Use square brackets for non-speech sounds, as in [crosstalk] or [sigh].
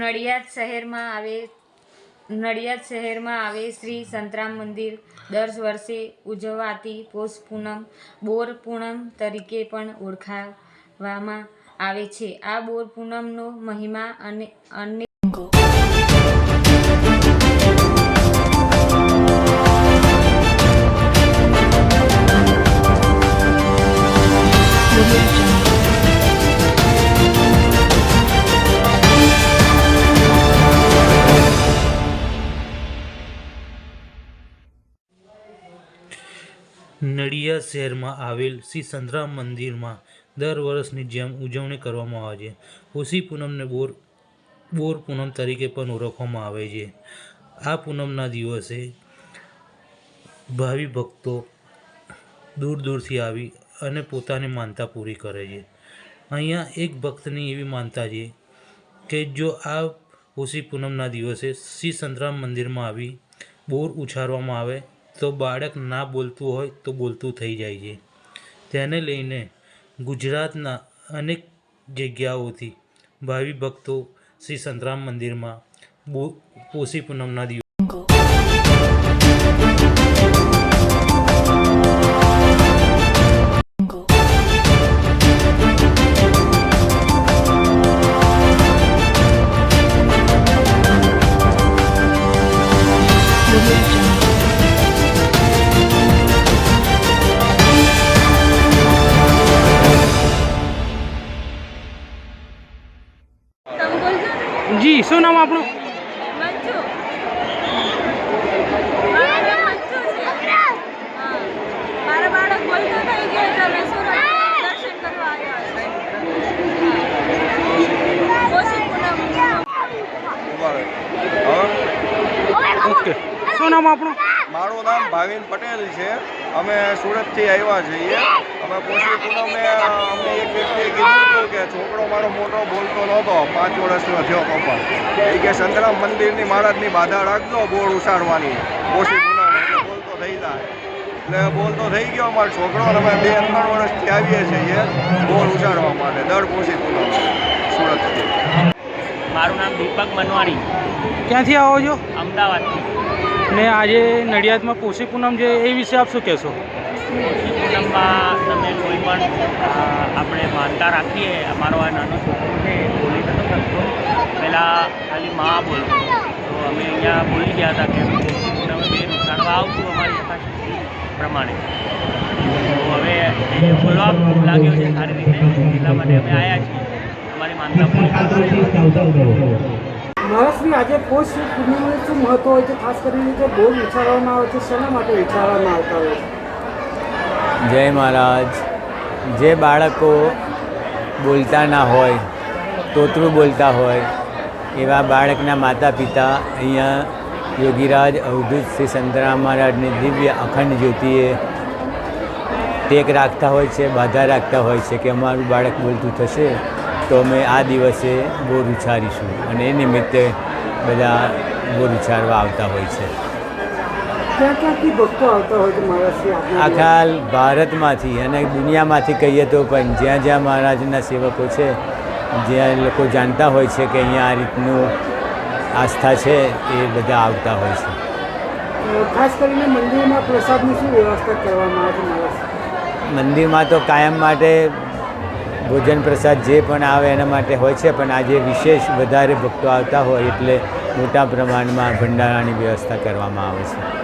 નડિયાદ શહેરમાં આવે, નડિયાદ શહેરમાં આવે શ્રી સંતરામ મંદિર. દર વર્ષે ઉજવાતી પોષ પૂનમ, બોર પૂનમ તરીકે પણ ઓળખાવામાં આવે છે. આ બોર પૂનમનો મહિમા અને અન્ય નડિયાદ શહેરમાં આવેલ શ્રી સંતરામ મંદિરમાં દર વર્ષની જેમ ઉજવણી કરવામાં આવે છે. ઓશી પૂનમને બોર બોર પૂનમ તરીકે પણ ઓળખવામાં આવે છે. આ પૂનમના દિવસે ભાવિ ભક્તો દૂર દૂરથી આવી અને પોતાની માનતા પૂરી કરે છે. અહીંયા એક ભક્તની એવી માનતા છે કે જો આ ઓશી પૂનમના દિવસે શ્રી સંતરામ મંદિરમાં આવી બોર ઉછાળવામાં આવે તો બાળક ના બોલતું હોય તો બોલતું થઈ જાય છે. તેને લઈને ગુજરાતના અનેક જગ્યાઓથી ભાવિ ભક્તો શ્રી સંતરામ મંદિરમાં બો, પોષી પૂનમના દિવસે જી શું નામ આપણું? ઓકે [laughs] શું નામ આપણું? મારું નામ ભાવિન પટેલ છે. અમે સુરતથી આવ્યા છીએ. અમે પોષી પૂનમે અમને એક વ્યક્તિએ કીધું હતું કે છોકરો મારો મોટો બોલતો નહોતો. પાંચ વર્ષનો થયો પપ્પા. એ કે સંતરામ મંદિરની મહારાજની બાધા રાખજો બોર્ડ ઉછાળવાની. પોષી પૂનમ બોલતો થઈ જાય. એટલે બોલતો થઈ ગયો અમારો છોકરો અને અમે બે ત્રણ વર્ષથી આવીએ છીએ બોર્ડ ઉછાળવા માટે દર પોષી પૂનમ સુરતથી. મારું નામ દીપક મનવાણી. ક્યાંથી આવો છો? અમદાવાદથી. ને આજે નડિયાદમાં પોષી પૂનમ છે એ વિશે આપ શું કહેશો? પોષી પૂનમમાં તમે કોઈ પણ આપણે માનતા રાખીએ, અમારો આ નાનો છોકરો છે બોલી નતો શકતો. પહેલાં ખાલી માં બોલતો. તો અમે અહીંયા બોલી ગયા હતા કે પોષી પૂનમ બે જાણવા આવતું અમારી યથાશક્તિ પ્રમાણે. તો હવે એ બોલવા લાગ્યો છે, સારી રીતે. એટલા માટે અમે આવ્યા છીએ. અમારી માનતા પૂરી મહારાષ્ટ્રની આજે પોષ પૂર્ણિમાનું શું મહત્વ હોય છે? ખાસ કરીને જે બહુ વિચારવામાં આવે છે, શેના માટે વિચારવામાં આવતા હોય જય મહારાજ. જે બાળકો બોલતા ના હોય, તોતરું બોલતા હોય, એવા બાળકના માતા પિતા અહીંયા યોગીરાજ, અવધૂત શ્રી સંતરામ મહારાજની દિવ્ય અખંડ જ્યોતિએ ટેક રાખતા હોય છે, બાધા રાખતા હોય છે કે અમારું બાળક બોલતું થશે. તો અમે આ દિવસે બોર ઉછારીશું અને એ નિમિત્તે બધા બોર ઉછારવા આવતા હોય છે. આખા ભારતમાંથી અને દુનિયામાંથી કહીએ તો પણ જ્યાં જ્યાં મહારાજના સેવકો છે જ્યાં લોકો જાણતા હોય છે કે અહીંયા આ રીતનું આસ્થા છે એ બધા આવતા હોય છે. ખાસ કરીને મંદિરમાં પ્રસાદની શું વ્યવસ્થા કરવામાં આવે છે મંદિરમાં તો કાયમ માટે ભોજન પ્રસાદ જે પણ આવે એના માટે હોય છે, પણ આજે વિશેષ વધારે ભક્તો આવતા હોય એટલે મોટા પ્રમાણમાં ભંડારાની વ્યવસ્થા કરવામાં આવે છે.